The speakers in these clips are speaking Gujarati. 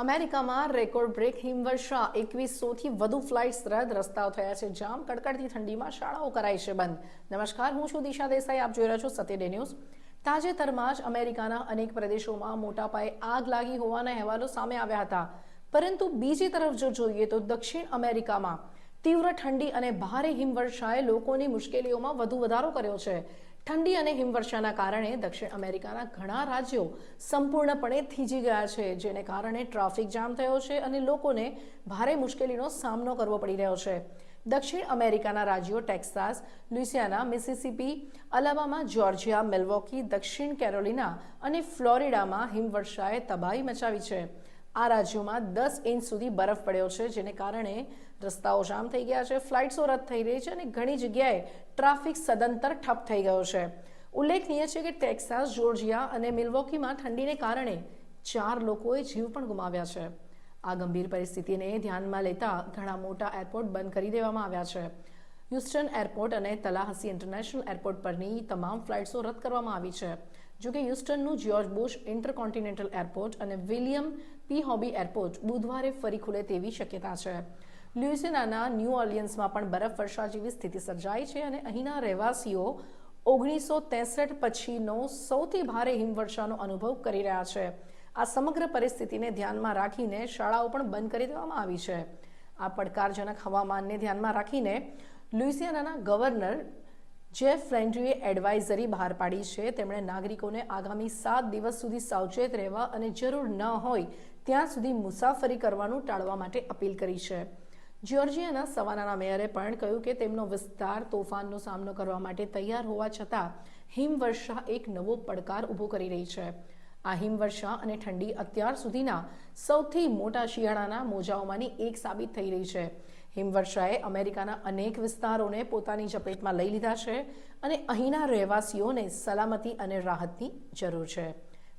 અમેરિકામાં રેકોર્ડ બ્રેક હિમવર્ષા એકવીસોથી વધુ ફ્લાઇટ્સ રદ. રસ્તાઓ થયા છે જામ. કડકડતી ઠંડીમાં શાળાઓ કરાઈ છે બંધ. નમસ્કાર, હું છું દિશા દેસાઈ. આપ જોઈ રહ્યા છો સત્ય ડે ન્યૂઝ. તાજેતરમાં જ અમેરિકાના અનેક પ્રદેશોમાં મોટા પાયે આગ લાગી હોવાના અહેવાલો સામે આવ્યા હતા. પરંતુ બીજી તરફ જો જોઈએ તો દક્ષિણ અમેરિકામાં તીવ્ર ઠંડી અને ભારે હિમવર્ષાએ લોકોની મુશ્કેલીઓમાં વધુ વધારો કર્યો છે. ઠંડી અને હિમવર્ષાના કારણે દક્ષિણ અમેરિકાના ઘણા રાજ્યો સંપૂર્ણપણે થીજી ગયા છે, જેને કારણે ટ્રાફિક જામ થયો છે અને લોકોને ભારે મુશ્કેલીનો સામનો કરવો પડી રહ્યો છે. દક્ષિણ અમેરિકાના રાજ્યો Texas, Louisiana Mississippi, Alabama, Georgia, Milwaukee, દક્ષિણ કેરોલિના અને ફ્લોરિડામાં હિમવર્ષાએ તબાહી મચાવી છે. આ રાજ્યોમાં દસ ઇંચ સુધી બરફ પડ્યો છે, જેને કારણે રસ્તાઓ જામ થઈ ગયા છે, ફ્લાઇટ્સો રદ થઈ રહી છે અને ઘણી જગ્યાએ ટ્રાફિક સદંતર ઠપ થઈ ગયો છે. ઉલ્લેખનીય છે કે ટેક્સાસ, જોર્જિયા અને મિલવોકીમાં ઠંડીને કારણે ચાર લોકોએ જીવ પણ ગુમાવ્યા છે. આ ગંભીર પરિસ્થિતિને ધ્યાનમાં લેતા ઘણા મોટા એરપોર્ટ બંધ કરી દેવામાં આવ્યા છે. હ્યુસ્ટન એરપોર્ટ અને તલાહસી ઇન્ટરનેશનલ એરપોર્ટ પરની તમામ ફ્લાઇટ્સો રદ કરવામાં આવી છે. જોકે હ્યુસ્ટનનું જ્યોર્જ બુશ ઇન્ટરકોન્ટિનેન્ટલ એરપોર્ટ અને વિલિયમ પી હોબી એરપોર્ટ બુધવારે ફરી ખુલે તેવી શક્યતા છે. લ્યુઇસિયાનાના ન્યૂ ઓર્લિયન્સમાં પણ બરફવર્ષા જેવી સ્થિતિ સર્જાઈ છે અને અહીંના રહેવાસીઓ ઓગણીસો ત્રેસઠ પછીનો સૌથી ભારે હિમવર્ષાનો અનુભવ કરી રહ્યા છે. આ સમગ્ર પરિસ્થિતિને ધ્યાનમાં રાખીને શાળાઓ પણ બંધ કરી દેવામાં આવી છે. આ પડકારજનક હવામાનને ધ્યાનમાં રાખીને લુઇસિયાનાના ગવર્નર જેફ ફ્રેન્ડ્રીએ એડવાઇઝરી બહાર પાડી છે, તેમણે નાગરિકોને આગામી સાત દિવસ સુધી સાવચેત રહેવા અને જરૂર ન હોય ત્યાં સુધી મુસાફરી કરવાનું ટાળવા માટે અપીલ કરી છે. જ્યોર્જિયાના સવાનાના મેયરે પણ કહ્યું કે તેમનો વિસ્તાર તોફાનનો સામનો કરવા માટે તૈયાર હોવા છતાં હિમવર્ષા એક નવો પડકાર ઊભો કરી રહી છે. આ હિમવર્ષા અને ઠંડી અત્યાર સુધીના સૌથી મોટા શિયાળાના મોજાઓમાંની એક સાબિત થઈ રહી છે. હિમવર્ષાએ અમેરિકાના અનેક વિસ્તારોને પોતાની ઝપેટમાં લઈ લીધા છે અને અહીંના રહેવાસીઓને સલામતી અને રાહતની જરૂર છે.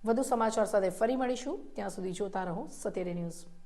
વધુ સમાચાર સાથે ફરી મળીશું. ત્યાં સુધી જોતા રહો સત્યરે ન્યૂઝ.